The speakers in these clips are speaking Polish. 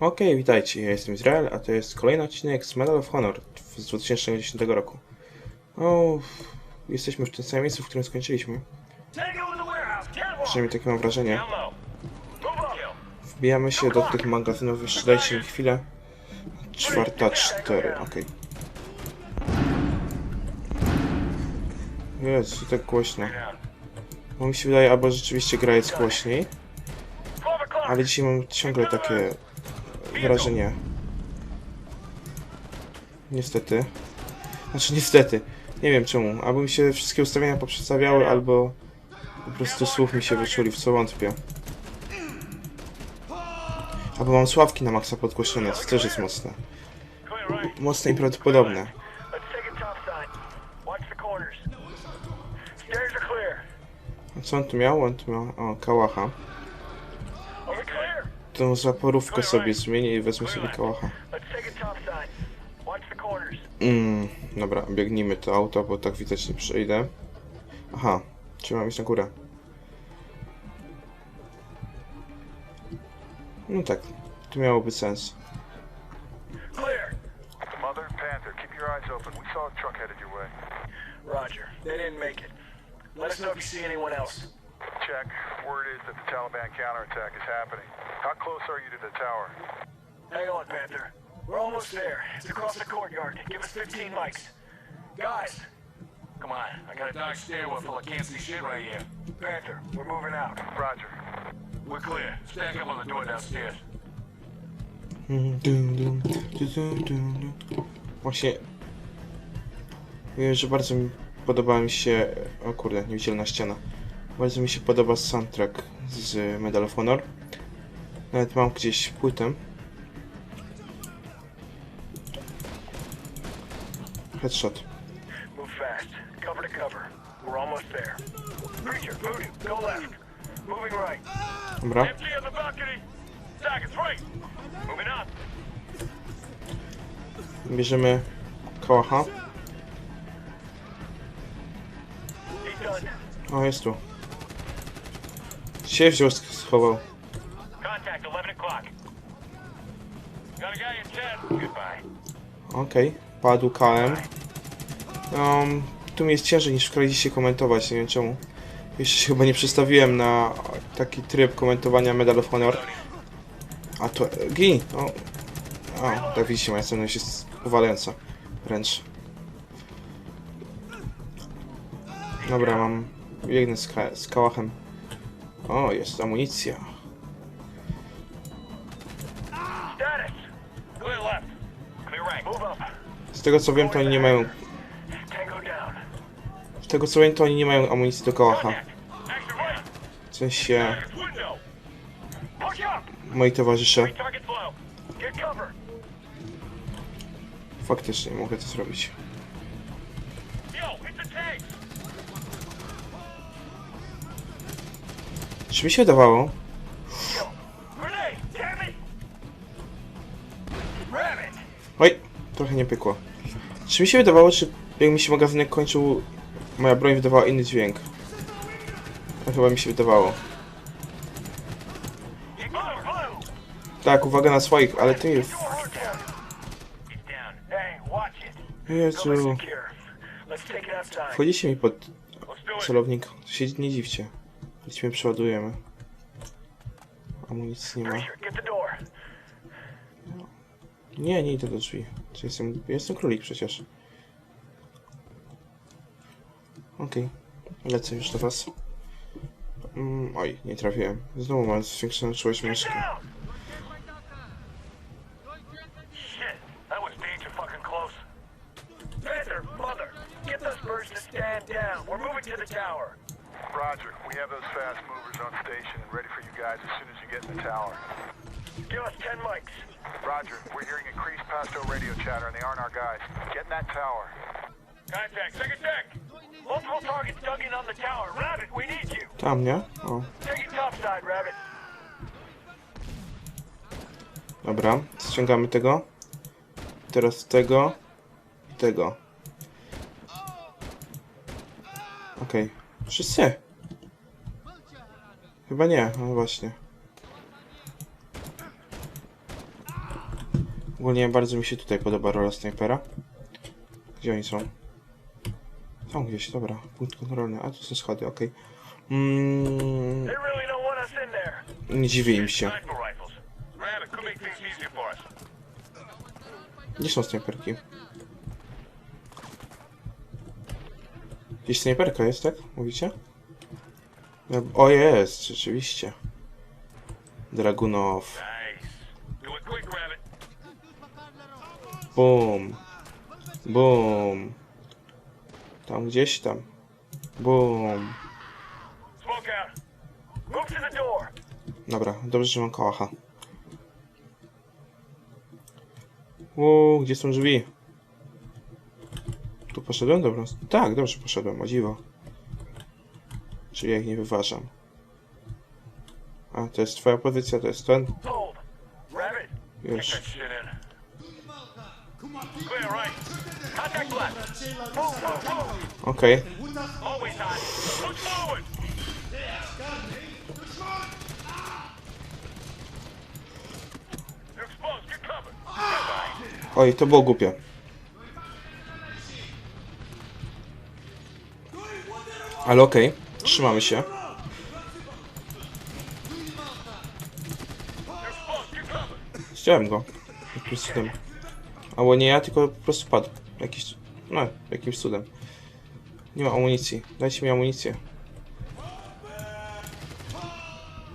Okej, witajcie, ja jestem Izrael, a to jest kolejny odcinek z Medal of Honor z 2010 roku. O, jesteśmy w tym samym miejscu, w którym skończyliśmy. Przynajmniej takie mam wrażenie. Wbijamy się do tych magazynów, jeszcze dajcie mi chwilę. Czwarta, cztery, okej. Jezu, tak głośno. Bo mi się wydaje, albo rzeczywiście gra jest głośniej, 12 o'clock. ale dzisiaj mam ciągle takie wrażenie. Niestety. Znaczy niestety. Nie wiem czemu. Albo mi się wszystkie ustawienia poprzestawiały, albo po prostu słuch mi się wyczuli, w co wątpię. Albo mam sławki na maksa podgłośnione, co też jest mocne. Mocne i prawdopodobne. A co on tu miał? On tu miał... O, kałacha. Tą zaporówkę sobie zmienię i wezmę sobie kałacha. Mm, dobra, biegnijmy to auto, bo tak widać nie przejdę. Aha, czy mam iść na górę? No tak, to miałoby sens. Clear. Mother, Panther, keep your eyes open. We saw a truck headed your way. Roger. They didn't make it. Let us know if you see anyone else. Check. Word is that the Taliban counterattack is happening. How close are you to the tower? Hang on, Panther. We're almost there. It's across the courtyard. Give us 15 mics. Guys, come on. I got a dark stairwell full of can't see shit right here. Panther, we're moving out. Roger. We're clear. Stack up on the door downstairs. Właśnie... Wiem, że bardzo mi podoba mi się... O kurde, niewidzialna ściana. Bardzo mi się podoba soundtrack z Medal of Honor. Nawet mam gdzieś płytę. Headshot. Move fast. Cover to cover. We're almost there. Preacher, voodoo, go left. Moving right. Dobra. Empty on the balcony. Target's right. Moving up. Bierzemy. O, jest tu. Się wziął, sch- schował. Contact 11 o'clock. Got a guy in 10. Goodbye. Okej, padł KM. Um, tu mi jest ciężej niż w Crysisie komentować, nie wiem czemu. Jeszcze się chyba nie przestawiłem na taki tryb komentowania Medal of Honor. A to... Gin! O, o tak widzicie, moja scena jest powalająca. Wręcz. Dobra, mam... Biegnę z, z kałachem. O, jest amunicja. Z tego co wiem, to oni nie mają... Z tego co wiem, to oni nie mają amunicji do kałacha. W sensie... Moi towarzysze... Faktycznie mogę to zrobić. Czy mi się wydawało? Oj, trochę nie pykło. Czy mi się wydawało, czy jak mi się magazynek kończył, moja broń wydawała inny dźwięk? A chyba mi się wydawało. Tak, uwaga na swoich, ale ty. Go Jezu. Wchodzicie mi pod celownik. Się nie dziwcie. Chodźmy, przeładujemy. Amunicji nie ma. Nie, nie idę do drzwi. Czy jestem, jestem królik przecież. Okej, lecę już do was. Mm, oj, nie trafiłem. Znowu mam zwiększoną czułość Get myszki. down. Shit, that was danger fucking close. Panther, mother, get those birds to stand down. We're moving to the tower. Roger. We have those fast movers on station and ready for you guys as soon as you get in the tower. Give us 10 mics. Roger. We're hearing increased Pasto radio chatter and they aren't our guys. Get in that tower. Contact, second deck. Multiple targets dug in on the tower. Rabbit, we need you. Tam, nie? O, Take it topside, Rabbit. dobra. Ściągamy tego. Teraz tego. I tego. Okej. Wszyscy. Chyba nie, no właśnie. Ogólnie bardzo mi się tutaj podoba rola snajpera. Gdzie oni są? Tam gdzieś, dobra. Punkt kontrolny. A tu są schody, okej. Mm, in there. nie dziwię im się. Gdzie są snajperki? Gdzieś snajperka jest, tak? Mówicie? O, jest, rzeczywiście. Dragunow. Nice. Do it quick, Rabbit. Bum. Bum. Tam gdzieś tam. Bum. Dobra, dobrze, że mam kałacha. Uuu, gdzie są drzwi? Tu poszedłem? Dobra. Tak, dobrze poszedłem, o dziwo. Czyli jak nie wyważam. A, to jest twoja pozycja, to jest ten? Już. Okej. Covered. Oj, to było głupie. Ale okej, trzymamy się. Chciałem go. Jakimś cudem. Albo nie ja, tylko po prostu padł. Jakiś... No, jakimś cudem. Nie ma amunicji. Dajcie mi amunicję.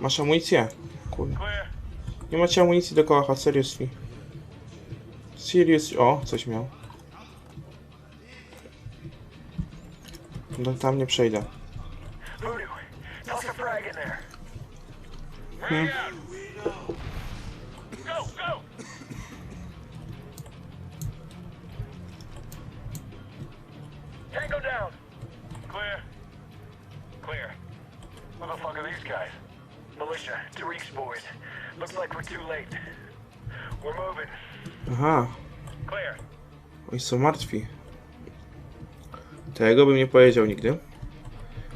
Masz amunicję? Kurde. Nie macie amunicji do kołacha, seriously. Serious... O, coś miał. No tam nie przejdę. Hmm. Są martwi. Tego bym nie powiedział nigdy.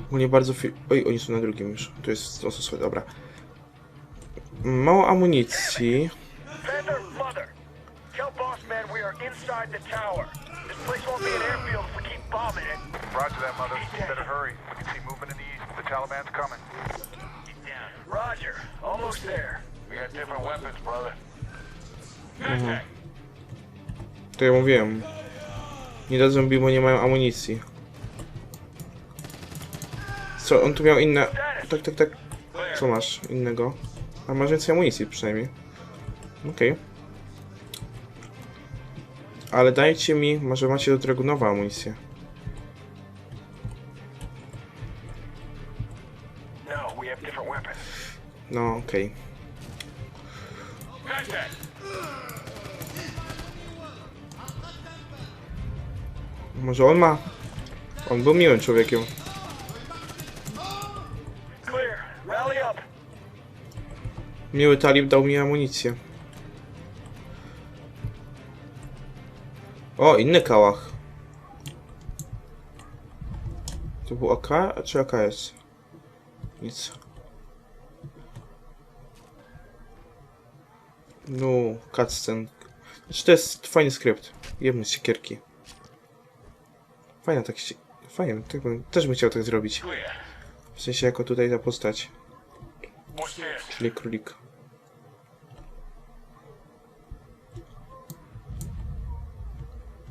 Ogólnie bardzo. Oj, oni są na drugim już. To jest są dobra. Mało amunicji. Contact. To ja mówiłem. Nie dadzą bi, bo nie mają amunicji. Co, on tu miał inne... Tak, tak, tak. Co masz innego? A masz więcej amunicji przynajmniej. Okej. Ale dajcie mi, może macie do Dragunowa amunicję. No, okej. Contact. Może on ma... On był miłym człowiekiem. Miły talib dał mi amunicję. O, inny kałach. To był AK, czy AKS? Nic. No, cutscene. Znaczy to jest fajny skrypt. Jebny z siekierki. Fajna tak się... Fajnie, tak bym, też bym chciał tak zrobić. W sensie jako tutaj ta postać. Czyli królik.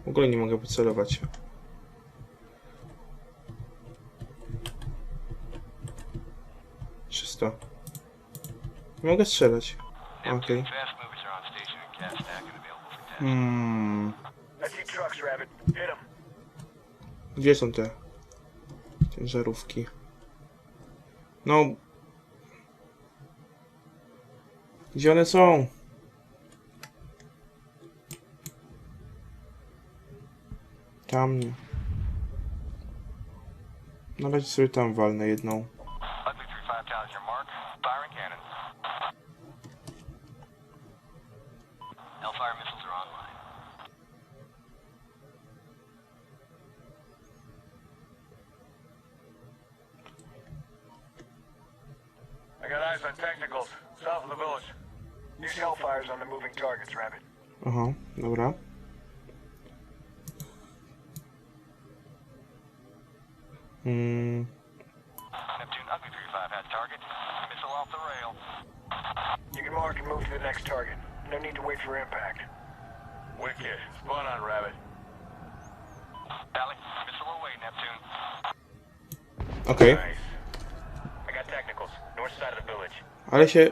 W ogóle nie mogę pocelować. Czysto. Nie mogę strzelać. Okej. Fast movers Gdzie są te ciężarówki? No. Gdzie one są? Tam nie. Na razie sobie tam walnę jedną. Moving targets, Rabbit. Aha, dobra. Mm, Neptune Ugly 3-5 has target. Missile off the rail. You can mark and move to the next target. No need to wait for impact. Wicked. Spot on, Rabbit. Valley, missile away, Neptune. okej. Nice. I got technicals. North side of the village. Ale się...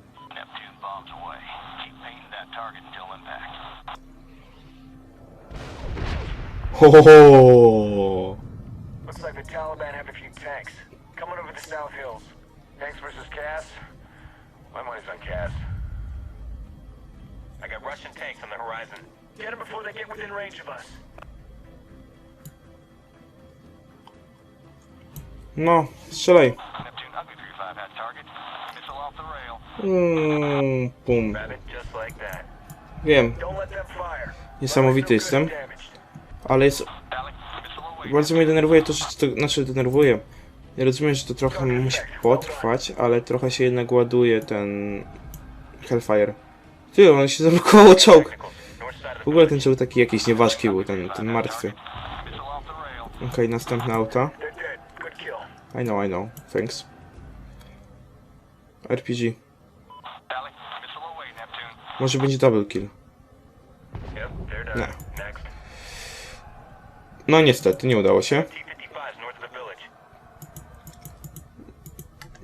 Ho, ho, ho. Looks like the Taliban have a few tanks. Coming over the South Hills. Tanks versus Cass? My money's on Cass. I got Russian tanks on the horizon. Get them before they get within range of us. No, strzelaj. Neptune Ugly 3-5 has target. Missile off the rail. Mm, pum. Rabbit, just like that. Wiem, Don't let them fire. niesamowity Runway's no jestem, good if damaged. Ale jest... Bardzo mnie denerwuje to, że to... Znaczy, denerwuje. Ja rozumiem, że to trochę musi potrwać, ale trochę się jednak ładuje ten... Hellfire. Ty, on się zablokował czołg. W ogóle ten czołg taki jakiś nieważki był, ten, ten martwy. Okej, auta. Dead. Good kill. I know, I know. Thanks. RPG. Może będzie double kill. Done. No niestety, nie udało się.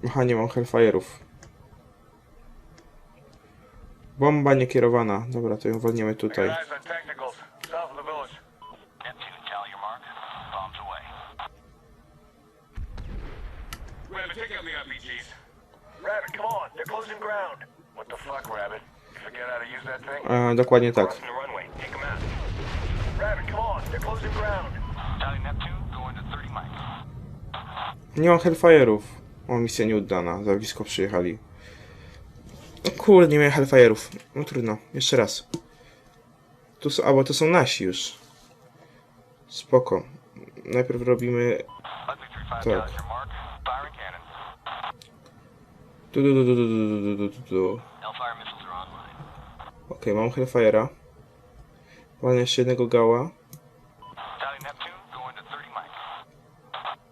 Aha, nie mam Hellfire'ów. Bomba niekierowana. Dobra, to ją walniemy tutaj. E, dokładnie tak. Rabbit, come on. They're closing ground. Tally Neptune, going to 30 mics. Nie mam Hellfire'ów. O, misja nieuddana. Za blisko przyjechali. O kurde, nie miałem Hellfire'ów. No trudno. Jeszcze raz. Tu są, albo to są nasi już. Spoko. Najpierw robimy... Ugly 3-5 Tak. Du, du, du, du, du, du, du, du. Okej, mam Hellfire'a. Walnę jeszcze jednego gała.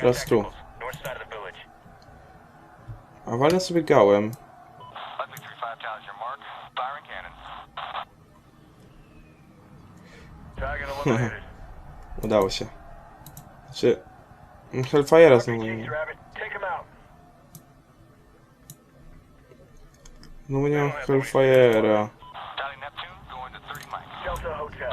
Teraz tu. A walę sobie gałem. Udało się. Znaczy... Hellfire'a znowu nie No nie mam Hellfire'a. Delta Hotel.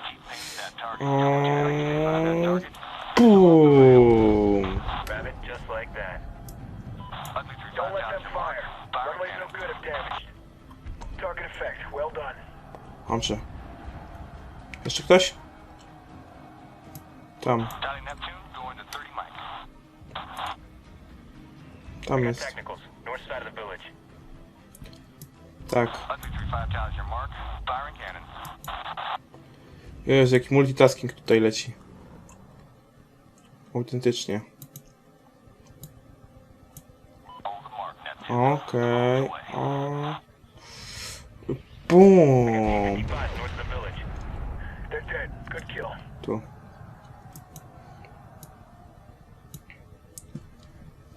And boom. Don't let them fire. Runway's no good if damaged. Target effect. Well done. Hamza. Jeszcze ktoś? Tom. Tam jest. Tak. Jezu, jaki multitasking tutaj leci. Autentycznie. Okej. o. Bum. Tu.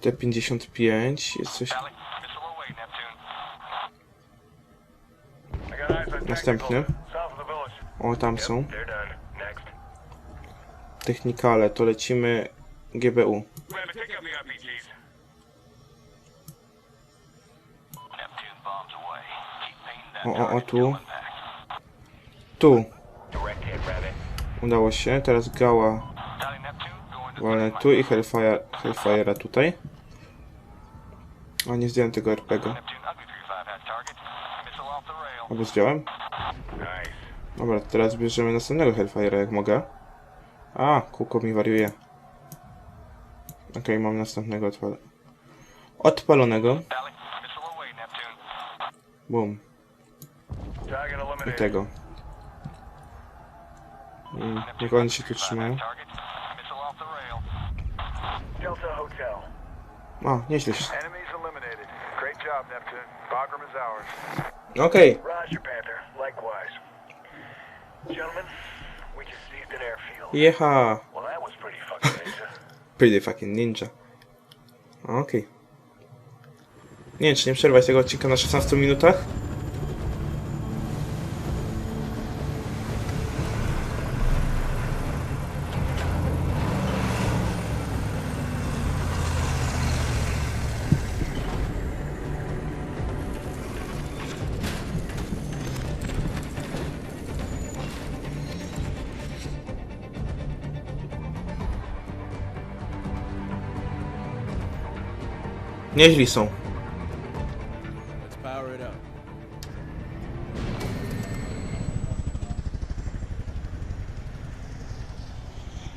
T55 jest coś. Valley, O, tam są. Technikale, to lecimy GBU. O, o, o, tu. Tu. Udało się. Teraz gała walnę tu i Hellfire, Hellfire'a tutaj. A nie zdjąłem tego RPG. Neptune Ugly 35 has target. Missile off the rail. Albo zdjąłem? Dobra, teraz bierzemy następnego Hellfire'a jak mogę. A, kółko mi wariuje. Okej, mam następnego odpal... odpalonego. Boom. I tego. Mm, niech oni się tu trzymają. O, nieźle się... Enemies eliminated. Jecha. Pretty fucking ninja. Okej. Nie wiem, czy nie przerwać tego odcinka na 16 minutach? Nieźli są. Let's power it up.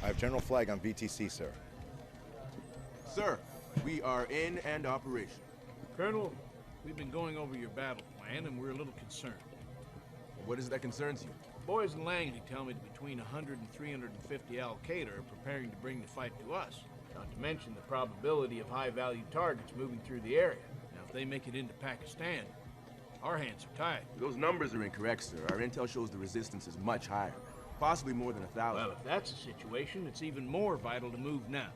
I have General Flag on VTC, sir. Sir, we are in and operational. Colonel, we've been going over your battle plan and we're a little concerned. What is it that concerns you? Boys in Langley tell me that between 100 and 350 Al Qaeda are preparing to bring the fight to us. Not to mention the probability of high value targets moving through the area. Now, if they make it into Pakistan, our hands are tied. Those numbers are incorrect, sir. Our intel shows the resistance is much higher. Possibly more than a thousand. Well, if that's the situation, it's even more vital to move now.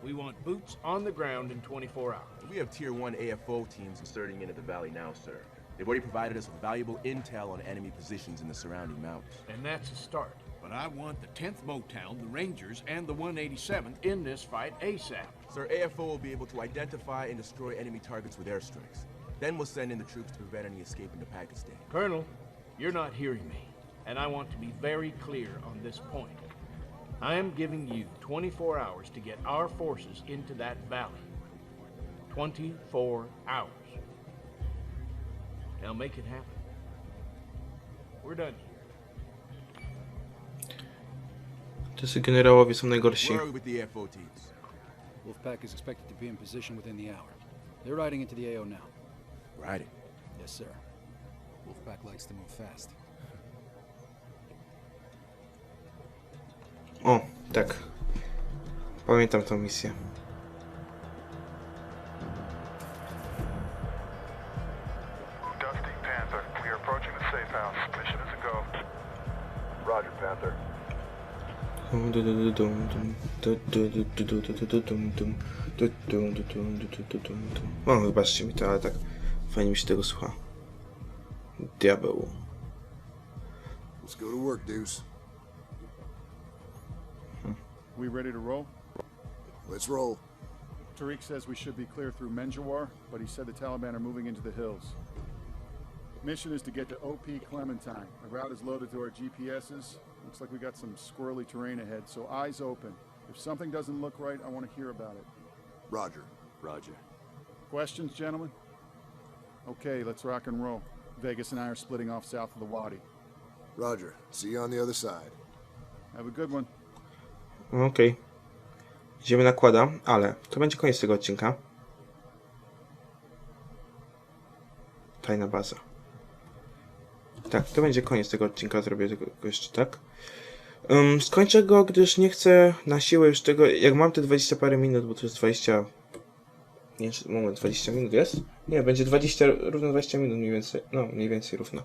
We want boots on the ground in 24 hours. we have Tier 1 AFO teams inserting into the valley now, sir. They've already provided us with valuable intel on enemy positions in the surrounding mountains. And that's a start. But I want the 10th Motown, the Rangers, and the 187th in this fight ASAP. Sir, AFO will be able to identify and destroy enemy targets with airstrikes. Then we'll send in the troops to prevent any escape into Pakistan. Colonel, you're not hearing me, and I want to be very clear on this point. I am giving you 24 hours to get our forces into that valley. 24 hours. Now make it happen. We're done Tacy generałowie są najgorsi. Wolfpack is expected to be in position within the hour. They're riding into the AO now. Riding. Yes, sir. Wolfpack likes to move fast. O, tak. Pamiętam tą misję. O, wybaczcie mi to, ale tak fajnie mi się tego słucha. Diabeł. Let's go to work, Deuce. We ready to roll? Let's roll. Tariq says we should be clear through Menjawar, but he said the Taliban are moving into the hills. Mission is to get to OP Clementine. The route is loaded to our GPSs. Looks like we got some squirrely terrain ahead, so eyes open. If something doesn't look right, I want to hear about it. Roger. Roger. Questions, gentlemen? Okay, let's rock and roll. Vegas and I are splitting off south of the Wadi. Roger. See you on the other side. Have a good one. Okej. Idziemy nakłada, ale to będzie koniec tego odcinka. Tajna baza. Tak, to będzie koniec tego odcinka, zrobię tego jeszcze tak. Um, skończę go, gdyż nie chcę na siłę już tego, jak mam te 20 parę minut, bo to jest 20... Nie, moment, 20 minut jest? Nie, będzie 20, równo 20 minut mniej więcej, no mniej więcej równo.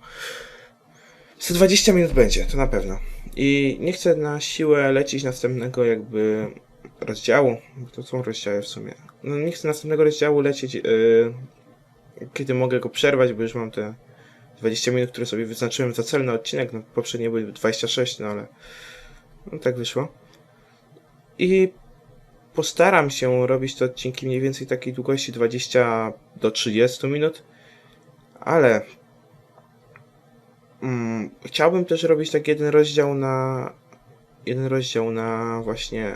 Co 20 minut będzie, to na pewno. I nie chcę na siłę lecieć następnego jakby rozdziału, bo to są rozdziały w sumie. No nie chcę następnego rozdziału lecieć, yy, kiedy mogę go przerwać, bo już mam te 20 minut, które sobie wyznaczyłem za cel na odcinek. No, poprzednie były 26, no ale no, tak wyszło. I postaram się robić te odcinki mniej więcej takiej długości 20 do 30 minut, ale mm, chciałbym też robić tak jeden rozdział na jeden rozdział na właśnie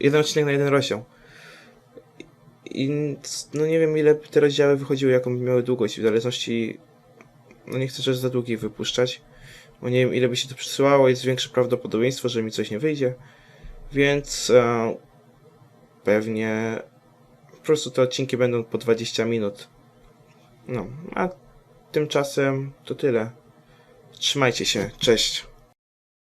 jeden odcinek na jeden rozdział. I no nie wiem ile te rozdziały wychodziły, jaką miały długość, w zależności no nie chcę też za długich wypuszczać, bo nie wiem ile by się to przesyłało, jest większe prawdopodobieństwo, że mi coś nie wyjdzie, więc e, pewnie po prostu te odcinki będą po 20 minut. No, a tymczasem to tyle. Trzymajcie się, cześć.